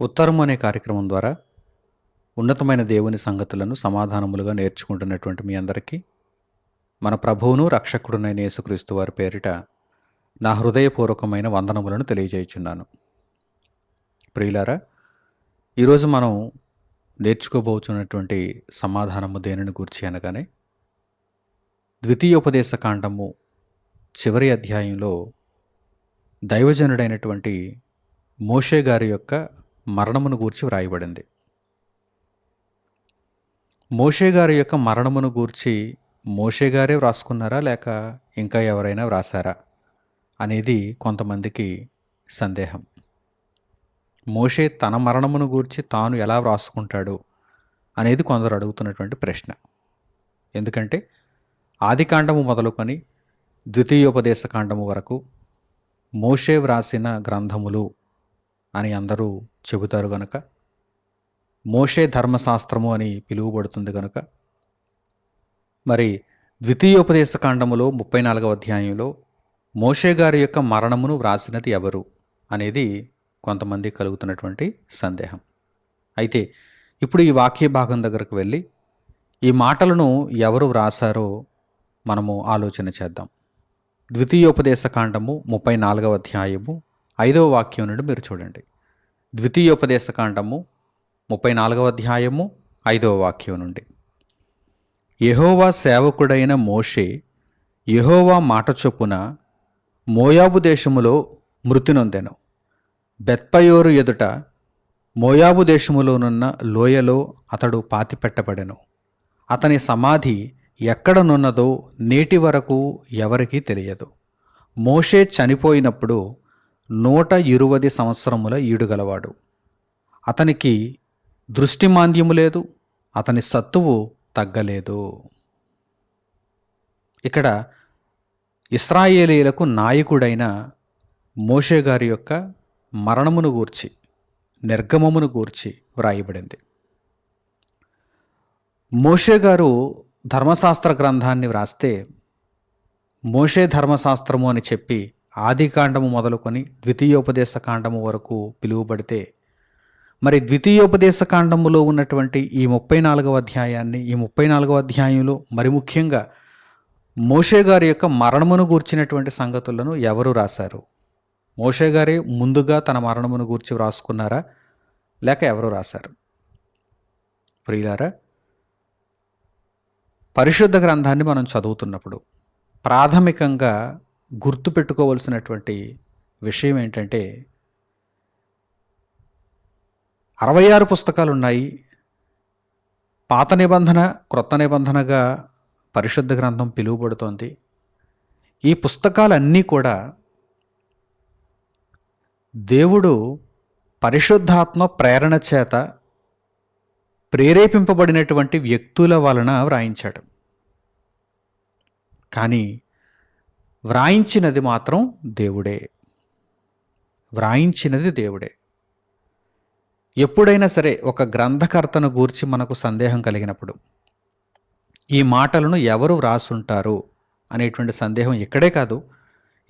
ఉత్తరం అనే కార్యక్రమం ద్వారా ఉన్నతమైన దేవుని సంగతులను సమాధానములుగా నేర్చుకుంటున్నటువంటి మీ అందరికీ మన ప్రభువును రక్షకుడునైన యేసుక్రీస్తు వారి పేరిట నా హృదయపూర్వకమైన వందనములను తెలియజేయుచున్నాను. ప్రియులారా ఈరోజు మనం నేర్చుకోబోతున్నటువంటి సమాధానము దేనిని గురించి అనగానే ద్వితీయోపదేశ కాండము చివరి అధ్యాయంలో దైవజనుడైనటువంటి మోషే గారి యొక్క మరణమును గూర్చి వ్రాయబడింది. మోషే గారి యొక్క మరణమును గూర్చి మోషే గారే వ్రాసుకున్నారా? లేక ఇంకా ఎవరైనా వ్రాసారా? అనేది కొంతమందికి సందేహం. మోషే తన మరణమును గూర్చి తాను ఎలా వ్రాసుకుంటాడు? అనేది కొందరు అడుగుతున్నటువంటి ప్రశ్న. ఎందుకంటే ఆదికాండము మొదలుకొని ద్వితీయోపదేశ కాండము వరకు మోషే వ్రాసిన గ్రంథములు అని అందరూ చెబుతారు గనక. మోషే ధర్మశాస్త్రము అని పిలువబడుతుంది గనక. మరి ద్వితీయోపదేశ కాండములో ముప్పై నాలుగవ అధ్యాయంలో మోషే గారి యొక్క మరణమును వ్రాసినది ఎవరు అనేది కొంతమంది కలుగుతున్నటువంటి సందేహం. అయితే ఇప్పుడు ఈ వాక్య భాగం దగ్గరకు వెళ్ళి ఈ మాటలను ఎవరు వ్రాసారో మనము ఆలోచన చేద్దాం. ద్వితీయోపదేశ కాండము ముప్పై నాలుగవ అధ్యాయము ఐదవ వాక్యం నుండి మీరు చూడండి. ద్వితీయోపదేశకాండము ముప్పై నాలుగవ అధ్యాయము ఐదవ వాక్యం నుండి యహోవా సేవకుడైన మోషే యహోవా మాట చొప్పున మోయాబు దేశములో మృతి నొందెను. బెత్పయోరు ఎదుట మోయాబు దేశములోనున్న లోయలో అతడు పాతిపెట్టబడెను. అతని సమాధి ఎక్కడనున్నదో నేటి వరకు ఎవరికీ తెలియదు. మోషే చనిపోయినప్పుడు నూట ఇరువది సంవత్సరముల ఈడుగలవాడు. అతనికి దృష్టిమాంద్యము లేదు అతని సత్తువు తగ్గలేదు. ఇక్కడ ఇస్రాయేలీలకు నాయకుడైన మోషే గారి యొక్క మరణమును గూర్చి నిర్గమమును గూర్చి వ్రాయబడింది. మోషే గారు ధర్మశాస్త్ర గ్రంథాన్ని వ్రాస్తే మోషే ధర్మశాస్త్రము అని చెప్పి ఆదికాండము మొదలుకొని ద్వితీయోపదేశ కాండము వరకు పిలువబడితే మరి ద్వితీయోపదేశ కాండములో ఉన్నటువంటి ఈ ముప్పై నాలుగవ అధ్యాయాన్ని ఈ ముప్పై నాలుగవ అధ్యాయంలో మరి ముఖ్యంగా మోషే గారి యొక్క మరణమును గూర్చినటువంటి సంగతులను ఎవరు రాశారు? మోషే గారే ముందుగా తన మరణమును గూర్చి వ్రాసుకున్నారా? లేక ఎవరు రాశారు? ప్రియులారా పరిశుద్ధ గ్రంథాన్ని మనం చదువుతున్నప్పుడు ప్రాథమికంగా గుర్తుపెట్టుకోవలసినటువంటి విషయం ఏంటంటే అరవై ఆరు పుస్తకాలు ఉన్నాయి పాత నిబంధన క్రొత్త నిబంధనగా పరిశుద్ధ గ్రంథం పిలువబడుతోంది. ఈ పుస్తకాలన్నీ కూడా దేవుడు పరిశుద్ధాత్మ ప్రేరణ చేత ప్రేరేపింపబడినటువంటి వ్యక్తుల వలన వ్రాయించాడు. కానీ వ్రాయించినది మాత్రం దేవుడే. వ్రాయించినది దేవుడే. ఎప్పుడైనా సరే ఒక గ్రంథకర్తను గూర్చి మనకు సందేహం కలిగినప్పుడు ఈ మాటలను ఎవరు వ్రాసుంటారు అనేటువంటి సందేహం ఇక్కడే కాదు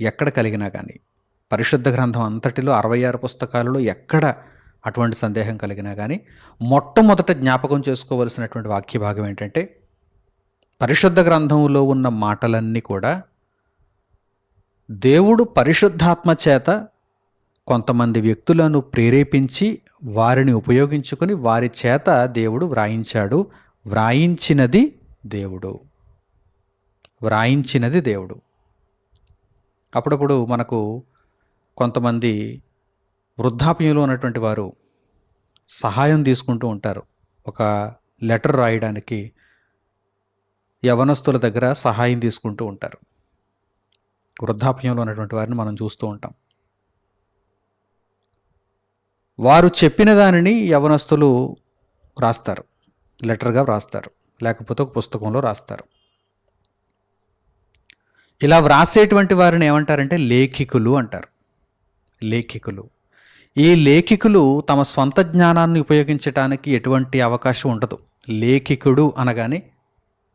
ఎక్కడ కలిగినా కానీ పరిశుద్ధ గ్రంథం అంతటిలో అరవై ఆరు పుస్తకాలలో ఎక్కడ అటువంటి సందేహం కలిగినా కానీ మొట్టమొదట జ్ఞాపకం చేసుకోవలసినటువంటి వాక్య భాగం ఏంటంటే పరిశుద్ధ గ్రంథంలో ఉన్న మాటలన్నీ కూడా దేవుడు పరిశుద్ధాత్మ చేత కొంతమంది వ్యక్తులను ప్రేరేపించి వారిని ఉపయోగించుకొని వారి చేత దేవుడు వ్రాయించాడు. వ్రాయించినది దేవుడు. వ్రాయించినది దేవుడు. అప్పుడప్పుడు మనకు కొంతమంది వృద్ధాప్యంలో ఉన్నటువంటి వారు సహాయం తీసుకుంటూ ఉంటారు. ఒక లెటర్ రాయడానికి యవనస్తుల దగ్గర సహాయం తీసుకుంటూ ఉంటారు. వృద్ధాప్యంలో ఉన్నటువంటి వారిని మనం చూస్తూ ఉంటాం. వారు చెప్పిన దానిని యవనస్తులు రాస్తారు. లెటర్గా వ్రాస్తారు. లేకపోతే ఒక పుస్తకంలో రాస్తారు. ఇలా వ్రాసేటువంటి వారిని ఏమంటారంటే లేఖికులు అంటారు. లేఖికులు. ఈ లేఖికులు తమ స్వంత జ్ఞానాన్ని ఉపయోగించడానికి ఎటువంటి అవకాశం ఉండదు. లేఖికుడు అనగానే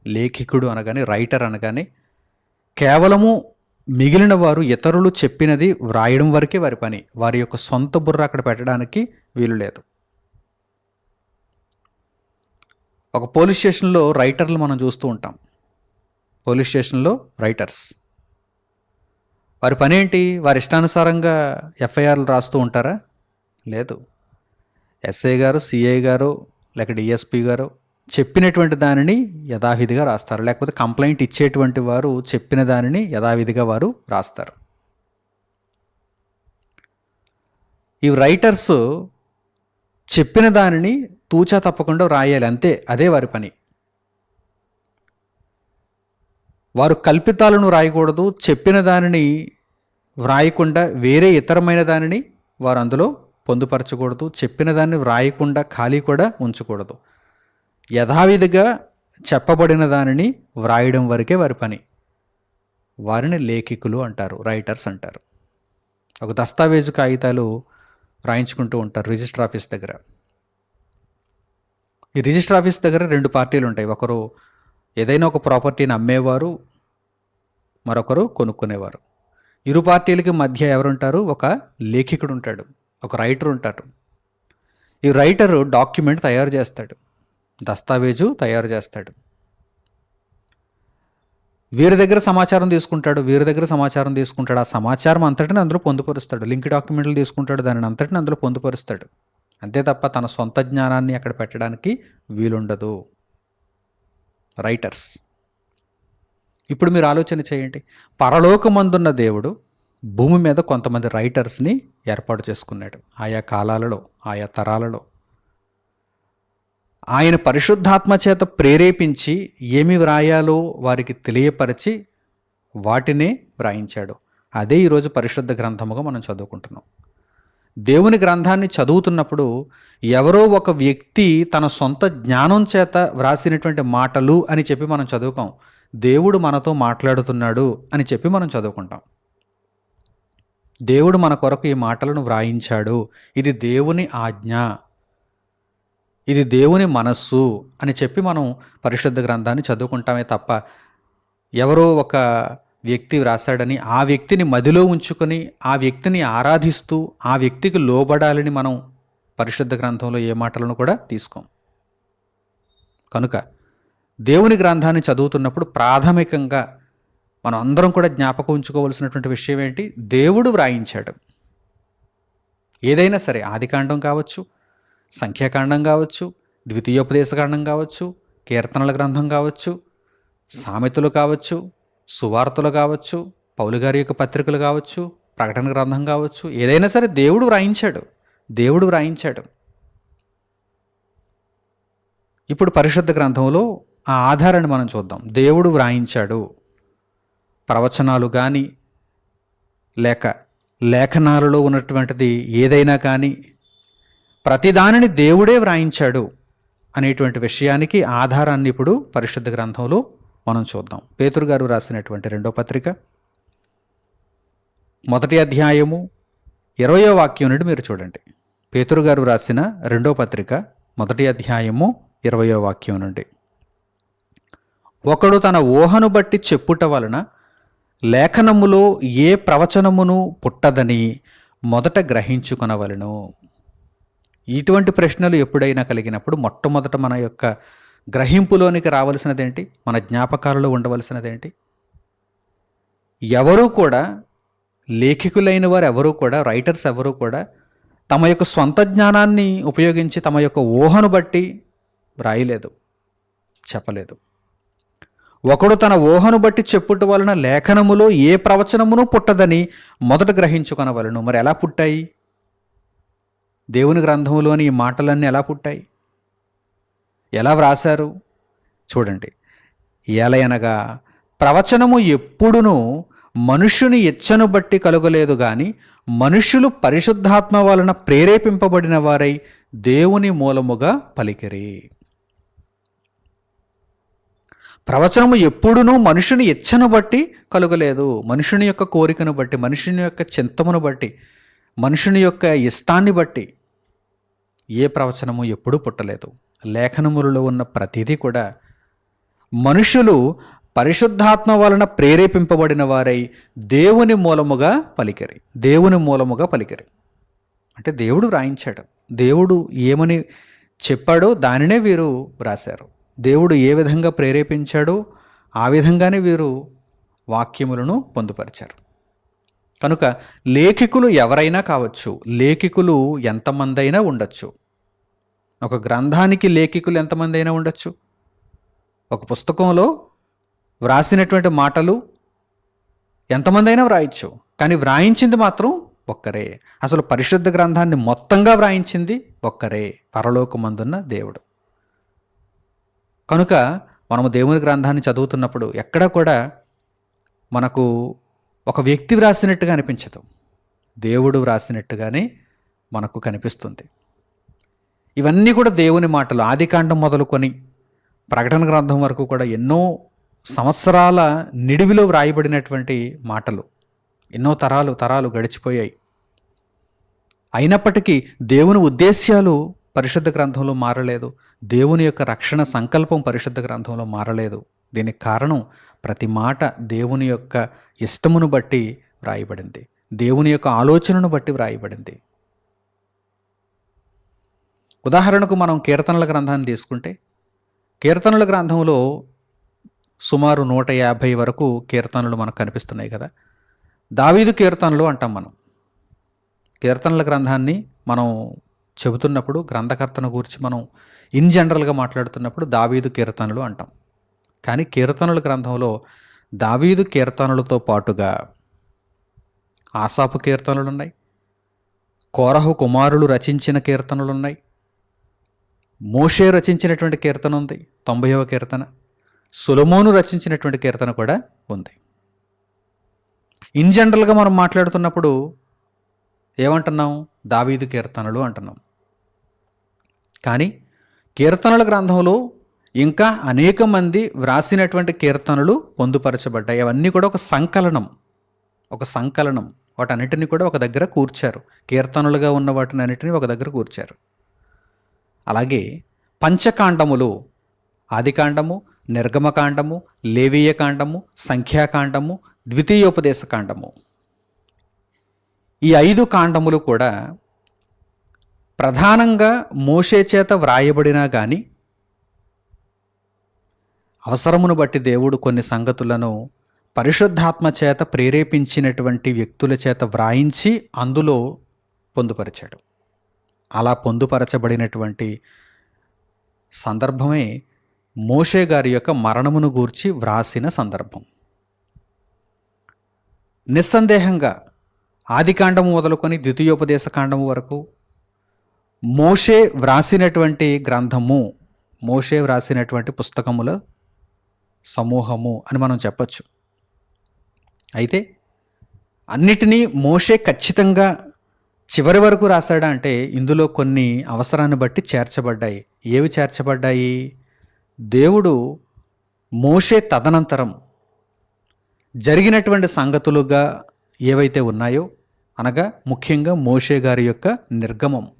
లేఖికుడు అనగానే రైటర్ అనగానే కేవలము మిగిలిన వారు ఇతరులు చెప్పినది వ్రాయడం వరకే వారి పని. వారి యొక్క సొంత బుర్ర అక్కడ పెట్టడానికి వీలు లేదు. ఒక పోలీస్ స్టేషన్లో రైటర్లు మనం చూస్తూ ఉంటాం. పోలీస్ స్టేషన్లో రైటర్స్. వారి పని ఏంటి? వారి ఇష్టానుసారంగా ఎఫ్ఐఆర్లు రాస్తూ ఉంటారా? లేదు. ఎస్ఐ గారు సిఐ గారు లేక డిఎస్పి గారు చెప్పినటువంటి దానిని యథావిధిగా రాస్తారు. లేకపోతే కంప్లైంట్ ఇచ్చేటువంటి వారు చెప్పిన దానిని యథావిధిగా వారు రాస్తారు. ఈ రైటర్స్ చెప్పిన దానిని తూచా తప్పకుండా రాయాలి. అంతే అదే వారి పని. వారు కల్పితాలను రాయకూడదు. చెప్పిన దానిని వ్రాయకుండా వేరే ఇతరమైన దానిని వారు అందులో పొందుపరచకూడదు. చెప్పిన దాన్ని వ్రాయకుండా ఖాళీ కూడా ఉంచకూడదు. యథావిధిగా చెప్పబడిన దానిని వ్రాయడం వరకే వారి పని. వారిని లేఖికులు అంటారు రైటర్స్ అంటారు. ఒక దస్తావేజు కాగితాలు రాయించుకుంటూ ఉంటారు రిజిస్టర్ ఆఫీస్ దగ్గర. ఈ రిజిస్టర్ ఆఫీస్ దగ్గర రెండు పార్టీలు ఉంటాయి. ఒకరు ఏదైనా ఒక ప్రాపర్టీని అమ్మేవారు మరొకరు కొనుక్కునేవారు. ఇరు పార్టీలకి మధ్య ఎవరుంటారు? ఒక లేఖికుడు ఉంటాడు ఒక రైటర్ ఉంటాడు. ఈ రైటరు డాక్యుమెంట్ తయారు చేస్తాడు. దస్తావేజు తయారు చేస్తాడు. వీరి దగ్గర సమాచారం తీసుకుంటాడు వీరి దగ్గర సమాచారం తీసుకుంటాడు. ఆ సమాచారం అంతటిని అందులో పొందుపరుస్తాడు. లింక్ డాక్యుమెంట్లు తీసుకుంటాడు దానిని అంతటిని అందులో పొందుపరుస్తాడు. అంతే తప్ప తన సొంత జ్ఞానాన్ని అక్కడ పెట్టడానికి వీలుండదు. రైటర్స్ ఇప్పుడు మీరు ఆలోచన చేయండి. పరలోకమందున్న దేవుడు భూమి మీద కొంతమంది రైటర్స్ని ఏర్పాటు చేసుకున్నాడు. ఆయా కాలాలలో ఆయా తరాలలో. ఆయన పరిశుద్ధాత్మ చేత ప్రేరేపించి ఏమి వ్రాయాలో వారికి తెలియపరిచి వాటినే వ్రాయించాడు. అదే ఈరోజు పరిశుద్ధ గ్రంథముగా మనం చదువుకుంటున్నాం. దేవుని గ్రంథాన్ని చదువుతున్నప్పుడు ఎవరో ఒక వ్యక్తి తన సొంత జ్ఞానం చేత వ్రాసినటువంటి మాటలు అని చెప్పి మనం చదువుకోం. దేవుడు మనతో మాట్లాడుతున్నాడు అని చెప్పి మనం చదువుకుంటాం. దేవుడు మన కొరకు ఈ మాటలను వ్రాయించాడు. ఇది దేవుని ఆజ్ఞ. ఇది దేవుని మనస్సు అని చెప్పి మనం పరిశుద్ధ గ్రంథాన్ని చదువుకుంటామే తప్ప ఎవరో ఒక వ్యక్తి వ్రాసాడని ఆ వ్యక్తిని మదిలో ఉంచుకొని ఆ వ్యక్తిని ఆరాధిస్తూ ఆ వ్యక్తికి లోబడాలని మనం పరిశుద్ధ గ్రంథంలో ఏ మాటలను కూడా తీసుకోం. కనుక దేవుని గ్రంథాన్ని చదువుతున్నప్పుడు ప్రాథమికంగా మనం అందరం కూడా జ్ఞాపకం ఉంచుకోవలసినటువంటి విషయం ఏంటి? దేవుడు వ్రాయించాడు. ఏదైనా సరే ఆదికాండం కావచ్చు సంఖ్యాకాండం కావచ్చు ద్వితీయోపదేశకాండం కావచ్చు కీర్తనల గ్రంథం కావచ్చు సామెతలు కావచ్చు సువార్తలు కావచ్చు పౌలు గారి యొక్క పత్రికలు కావచ్చు ప్రకటన గ్రంథం కావచ్చు ఏదైనా సరే దేవుడు వ్రాయించాడు. దేవుడు వ్రాయించాడు. ఇప్పుడు పరిశుద్ధ గ్రంథంలో ఆ ఆధారాన్ని మనం చూద్దాం. దేవుడు వ్రాయించాడు. ప్రవచనాలు కానీ లేక లేఖనాలలో ఉన్నటువంటిది ఏదైనా కానీ ప్రతిదానిని దేవుడే వ్రాయించాడు అనేటువంటి విషయానికి ఆధారాన్ని ఇప్పుడు పరిశుద్ధ గ్రంథంలో మనం చూద్దాం. పేతురు గారు రాసినటువంటి రెండో పత్రిక మొదటి అధ్యాయము ఇరవయో వాక్యం నుండి మీరు చూడండి. పేతురు గారు రాసిన రెండో పత్రిక మొదటి అధ్యాయము ఇరవయో వాక్యం నుండి. ఒకడు తన ఊహను బట్టి చెప్పుట వలన లేఖనములో ఏ ప్రవచనమును పుట్టదని మొదట గ్రహించుకొనవలను. ఇటువంటి ప్రశ్నలు ఎప్పుడైనా కలిగినప్పుడు మొట్టమొదట మన యొక్క గ్రహింపులోనికి రావలసినదేంటి? మన జ్ఞాపకాలలో ఉండవలసినదేంటి? ఎవరూ కూడా లేఖికులైన వారు ఎవరూ కూడా రైటర్స్ ఎవరూ కూడా తమ యొక్క స్వంత జ్ఞానాన్ని ఉపయోగించి తమ యొక్క ఊహను బట్టి రాయలేదు చెప్పలేదు. ఒకడు తన ఊహను బట్టి చెప్పుట వలన లేఖనములో ఏ ప్రవచనమును పుట్టదని మొదట గ్రహించుకొనవలను. మరి ఎలా పుట్టాయి? దేవుని గ్రంథంలోని ఈ మాటలన్నీ ఎలా పుట్టాయి? ఎలా వ్రాశారు? చూడండి. ఎలయనగా ప్రవచనము ఎప్పుడునూ మనుష్యుని ఇచ్చను బట్టి కలుగలేదు గాని మనుష్యులు పరిశుద్ధాత్మ వలన ప్రేరేపింపబడిన వారై దేవుని మూలముగా పలికిరి. ప్రవచనము ఎప్పుడునూ మనుషుని ఇచ్చను బట్టి కలుగలేదు. మనుషుని యొక్క కోరికను బట్టి మనుషుని యొక్క చింతమును బట్టి. మనుషుని యొక్క ఇష్టాన్ని బట్టి ఏ ప్రవచనము ఎప్పుడూ పుట్టలేదు. లేఖనములలో ఉన్న ప్రతిదీ కూడా మనుషులు పరిశుద్ధాత్మ వలన ప్రేరేపింపబడిన వారై దేవుని మూలముగా పలికిరి. దేవుని మూలముగా పలికిరి. అంటే దేవుడు వ్రాయించాడు. దేవుడు ఏమని చెప్పాడో దానినే వీరు వ్రాశారు. దేవుడు ఏ విధంగా ప్రేరేపించాడో ఆ విధంగానే వీరు వాక్యములను పొందుపరిచారు. కనుక లేఖికులు ఎవరైనా కావచ్చు లేఖికులు ఎంతమందైనా ఉండొచ్చు. ఒక గ్రంథానికి లేఖికులు ఎంతమంది అయినా ఉండొచ్చు. ఒక పుస్తకంలో వ్రాసినటువంటి మాటలు ఎంతమంది అయినా వ్రాయచ్చు కానీ వ్రాయించింది మాత్రం ఒక్కరే. అసలు పరిశుద్ధ గ్రంథాన్ని మొత్తంగా వ్రాయించింది ఒక్కరే పరలోకమందున్న దేవుడు. కనుక మనము దేవుని గ్రంథాన్ని చదువుతున్నప్పుడు ఎక్కడ కూడా మనకు ఒక వ్యక్తి వ్రాసినట్టుగా అనిపించదు. దేవుడు వ్రాసినట్టుగానే మనకు కనిపిస్తుంది. ఇవన్నీ కూడా దేవుని మాటలు. ఆదికాండం మొదలుకొని ప్రకటన గ్రంథం వరకు కూడా ఎన్నో సంవత్సరాల నిడివిలో వ్రాయబడినటువంటి మాటలు. ఎన్నో తరాలు తరాలు గడిచిపోయాయి. అయినప్పటికీ దేవుని ఉద్దేశ్యాలు పరిశుద్ధ గ్రంథంలో మారలేదు. దేవుని యొక్క రక్షణ సంకల్పం పరిశుద్ధ గ్రంథంలో మారలేదు. దీనికి కారణం ప్రతి మాట దేవుని యొక్క ఇష్టమును బట్టి వ్రాయబడింది. దేవుని యొక్క ఆలోచనను బట్టి వ్రాయబడింది. ఉదాహరణకు మనం కీర్తనల గ్రంథాన్ని తీసుకుంటే కీర్తనల గ్రంథంలో సుమారు నూట యాభై వరకు కీర్తనలు మనకు కనిపిస్తున్నాయి కదా. దావీదు కీర్తనలు అంటాం మనం. కీర్తనల గ్రంథాన్ని మనం చెబుతున్నప్పుడు గ్రంథకర్తను గురించి మనం ఇన్ జనరల్గా మాట్లాడుతున్నప్పుడు దావీదు కీర్తనలు అంటాం. కానీ కీర్తనల గ్రంథంలో దావీదు కీర్తనలతో పాటుగా ఆసాపు కీర్తనలు ఉన్నాయి కోరహు కుమారులు రచించిన కీర్తనలు ఉన్నాయి మోషే రచించినటువంటి కీర్తన ఉంది తొంభైవ కీర్తన సులమోను రచించినటువంటి కీర్తన కూడా ఉంది. ఇన్ జనరల్గా మనం మాట్లాడుతున్నప్పుడు ఏమంటున్నాం? దావీదు కీర్తనలు అంటున్నాం. కానీ కీర్తనల గ్రంథంలో ఇంకా అనేక మంది వ్రాసినటువంటి కీర్తనలు పొందుపరచబడ్డాయి. అవన్నీ కూడా ఒక సంకలనం. ఒక సంకలనం. వాటన్నిటిని కూడా ఒక దగ్గర కూర్చారు. కీర్తనలుగా ఉన్న వాటిని అన్నిటిని ఒక దగ్గర కూర్చారు. అలాగే పంచకాండములు ఆదికాండము నిర్గమకాండము లేవీయ కాండము సంఖ్యాకాండము ద్వితీయోపదేశ కాండము ఈ ఐదు కాండములు కూడా ప్రధానంగా మోషే చేత వ్రాయబడినా కానీ అవసరమును బట్టి దేవుడు కొన్ని సంగతులను పరిశుద్ధాత్మ చేత ప్రేరేపించినటువంటి వ్యక్తుల చేత వ్రాయించి అందులో పొందుపరిచాడు. అలా పొందుపరచబడినటువంటి సందర్భమే మోషే గారి యొక్క మరణమును గూర్చి వ్రాసిన సందర్భం. నిస్సందేహంగా ఆదికాండము మొదలుకొని ద్వితీయోపదేశ కాండము వరకు మోషే వ్రాసినటువంటి గ్రంథము మోషే వ్రాసినటువంటి పుస్తకముల సమూహము అని మనం చెప్పచ్చు. అయితే అన్నిటినీ మోషే ఖచ్చితంగా చివరి వరకు రాశాడా అంటే ఇందులో కొన్ని అవసరాన్ని బట్టి చేర్చబడ్డాయి. ఏవి చేర్చబడ్డాయి? దేవుడు మోషే తదనంతరం జరిగినటువంటి సంగతులుగా ఏవైతే ఉన్నాయో అనగా ముఖ్యంగా మోషే గారి యొక్క నిర్గమం.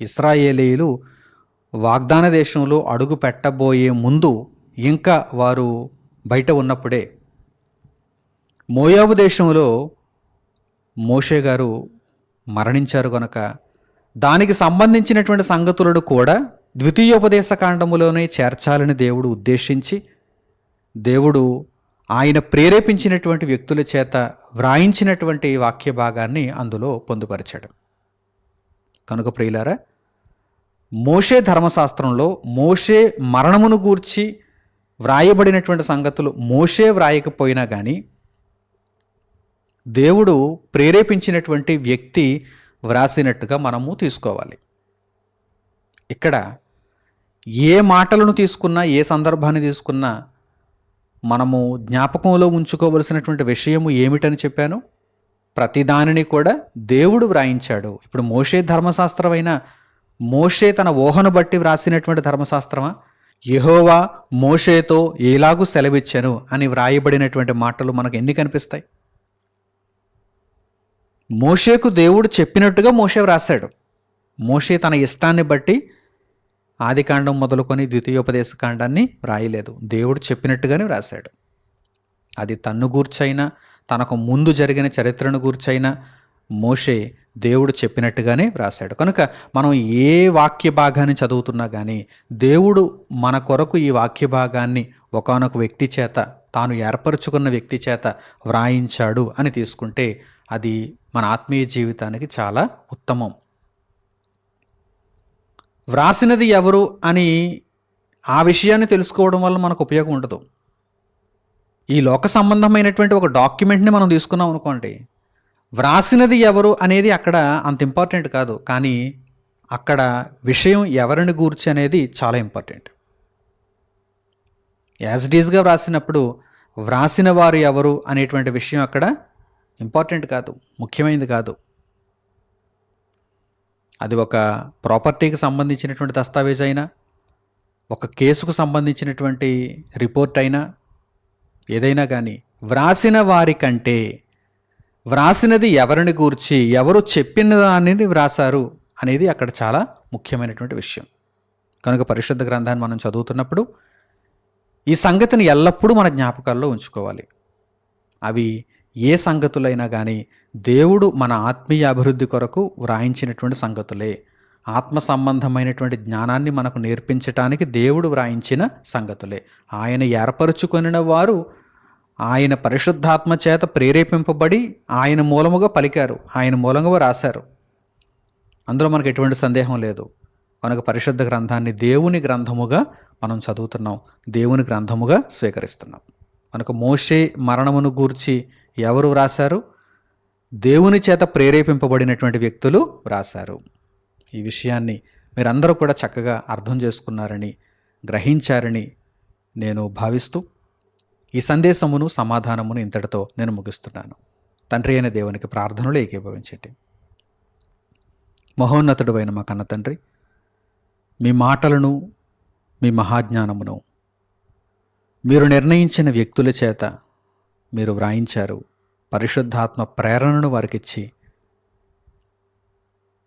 ఇస్రాయేలీలు వాగ్దాన దేశంలో అడుగు పెట్టబోయే ముందు ఇంకా వారు బయట ఉన్నప్పుడే మోయాబు దేశంలో మోషే గారు మరణించారు కనుక దానికి సంబంధించినటువంటి సంగతులను కూడా ద్వితీయోపదేశ కాండములోనే చేర్చాలని దేవుడు ఉద్దేశించి దేవుడు ఆయన ప్రేరేపించినటువంటి వ్యక్తుల చేత వ్రాయించినటువంటి వాక్య భాగాన్ని అందులో పొందుపరిచాడు. కనుక ప్రియులారా మోషే ధర్మశాస్త్రంలో మోషే మరణమును గూర్చి వ్రాయబడినటువంటి సంగతులు మోషే వ్రాయకపోయినా కానీ దేవుడు ప్రేరేపించినటువంటి వ్యక్తి వ్రాసినట్టుగా మనము తీసుకోవాలి. ఇక్కడ ఏ మాటలను తీసుకున్నా ఏ సందర్భాన్ని తీసుకున్నా మనము జ్ఞాపకంలో ఉంచుకోవలసినటువంటి విషయము ఏమిటని చెప్పాను? ప్రతిదానిని కూడా దేవుడు వ్రాయించాడు. ఇప్పుడు మోషే ధర్మశాస్త్రమైన మోషే తన ఊహను బట్టి వ్రాసినటువంటి ధర్మశాస్త్రమా? యహోవా మోషేతో ఎలాగూ సెలవిచ్చాను అని వ్రాయబడినటువంటి మాటలు మనకు ఎన్ని కనిపిస్తాయి? మోషేకు దేవుడు చెప్పినట్టుగా మోషే వ్రాశాడు. మోషే తన ఇష్టాన్ని బట్టి ఆదికాండం మొదలుకొని ద్వితీయోపదేశ కాండాన్ని వ్రాయలేదు. దేవుడు చెప్పినట్టుగానే వ్రాశాడు. అది తన్ను గూర్చైనా తనకు ముందు జరిగిన చరిత్రను గూర్చైనా మోషే దేవుడు చెప్పినట్టుగానే వ్రాశాడు. కనుక మనం ఏ వాక్య భాగాన్ని చదువుతున్నా కానీ దేవుడు మన కొరకు ఈ వాక్య భాగాన్ని ఒకానొక వ్యక్తి చేత తాను ఏర్పరచుకున్న వ్యక్తి చేత వ్రాయించాడు అని తీసుకుంటే అది మన ఆత్మీయ జీవితానికి చాలా ఉత్తమం. వ్రాసినది ఎవరు అని ఆ విషయాన్ని తెలుసుకోవడం వల్ల మనకు ఉపయోగం ఉండదు. ఈ లోక సంబంధమైనటువంటి ఒక డాక్యుమెంట్ని మనం తీసుకున్నాం అనుకోండి వ్రాసినది ఎవరు అనేది అక్కడ అంత ఇంపార్టెంట్ కాదు. కానీ అక్కడ విషయం ఎవరిని గూర్చి అనేది చాలా ఇంపార్టెంట్. యాజ్ ఇట్ ఈస్గా వ్రాసినప్పుడు వ్రాసిన వారు ఎవరు అనేటువంటి విషయం అక్కడ ఇంపార్టెంట్ కాదు. ముఖ్యమైనది కాదు. అది ఒక ప్రాపర్టీకి సంబంధించినటువంటి దస్తావేజ్ అయినా ఒక కేసుకు సంబంధించినటువంటి రిపోర్ట్ అయినా ఏదైనా కానీ వ్రాసిన వారి కంటే వ్రాసినది ఎవరిని గూర్చి ఎవరు చెప్పిన దానిని వ్రాసారు అనేది అక్కడ చాలా ముఖ్యమైనటువంటి విషయం. కనుక పరిశుద్ధ గ్రంథాన్ని మనం చదువుతున్నప్పుడు ఈ సంగతిని ఎల్లప్పుడూ మన జ్ఞాపకాల్లో ఉంచుకోవాలి. అవి ఏ సంగతులైనా కానీ దేవుడు మన ఆత్మీయ అభివృద్ధి కొరకు వ్రాయించినటువంటి సంగతులే. ఆత్మ సంబంధమైనటువంటి జ్ఞానాన్ని మనకు నేర్పించటానికి దేవుడు వ్రాయించిన సంగతులే. ఆయన ఏర్పరచుకొనిన వారు ఆయన పరిశుద్ధాత్మ చేత ప్రేరేపింపబడి ఆయన మూలముగా పలికారు. ఆయన మూలంగా రాశారు. అందులో మనకు ఎటువంటి సందేహం లేదు. కనుక పరిశుద్ధ గ్రంథాన్ని దేవుని గ్రంథముగా మనం చదువుతున్నాం. దేవుని గ్రంథముగా స్వీకరిస్తున్నాం. కనుక మోషే మరణమును గూర్చి ఎవరు వ్రాశారు? దేవుని చేత ప్రేరేపింపబడినటువంటి వ్యక్తులు వ్రాశారు. ఈ విషయాన్ని మీరందరూ కూడా చక్కగా అర్థం చేసుకున్నారని గ్రహించారని నేను భావిస్తూ ఈ సందేశమును సమాధానమును ఇంతటితో నేను ముగిస్తున్నాను. తండ్రి అయిన దేవునికి ప్రార్థనలు ఏకీభవించండి మహోన్నతుడు అయిన మా కన్న తండ్రి మీ మాటలను మీ మహాజ్ఞానమును మీరు నిర్ణయించిన వ్యక్తుల చేత మీరు వ్రాయించారు. పరిశుద్ధాత్మ ప్రేరణను వారికిచ్చి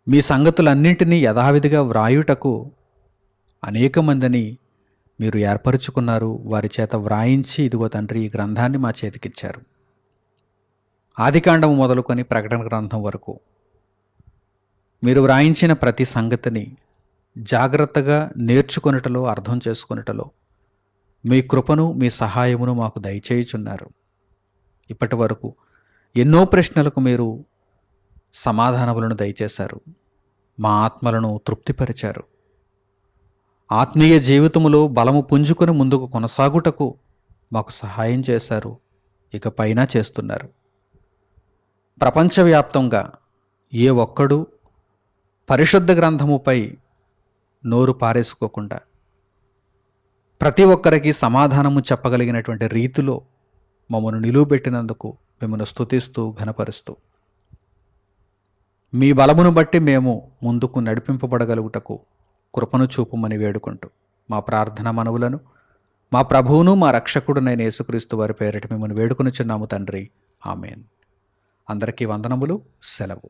మీ సంగతులన్నింటినీ యథావిధిగా వ్రాయుటకు అనేక మందిని మీరు ఏర్పరచుకున్నారు వారి చేత వ్రాయించి ఇదిగో తండ్రి ఈ గ్రంథాన్ని మా చేతికిచ్చారు. ఆదికాండము మొదలుకొని ప్రకటన గ్రంథం వరకు. మీరు వ్రాయించిన ప్రతి సంగతిని జాగ్రత్తగా నేర్చుకొనుటలో అర్థం చేసుకొనుటలో మీ కృపను మీ సహాయమును మాకు దయచేయుచున్నారు. ఇప్పటి వరకు ఎన్నో ప్రశ్నలకు మీరు సమాధానములను దయచేశారు. మా ఆత్మలను తృప్తిపరిచారు. ఆత్మీయ జీవితములో బలము పుంజుకొని ముందుకు కొనసాగుటకు మాకు సహాయం చేశారు. ఇక పైన చేస్తున్నారు. ప్రపంచవ్యాప్తంగా ఏ ఒక్కడు పరిశుద్ధ గ్రంథముపై నోరు పారేసుకోకుండా ప్రతి ఒక్కరికి సమాధానము చెప్పగలిగినటువంటి రీతిలో మమ్మను నిలువబెట్టినందుకు మిమ్మల్ని స్థుతిస్తూ ఘనపరుస్తూ మీ బలమును బట్టి మేము ముందుకు నడిపింపబడగలుగుటకు కృపను చూపుమని వేడుకుంటూ మా ప్రార్థన మనవులను మా ప్రభువును మా రక్షకుడునైన యేసుక్రీస్తు వారి పేరిట మిమ్మల్ని వేడుకొనుచున్నాము తండ్రి. ఆమెన్. అందరికీ వందనములు సెలవు.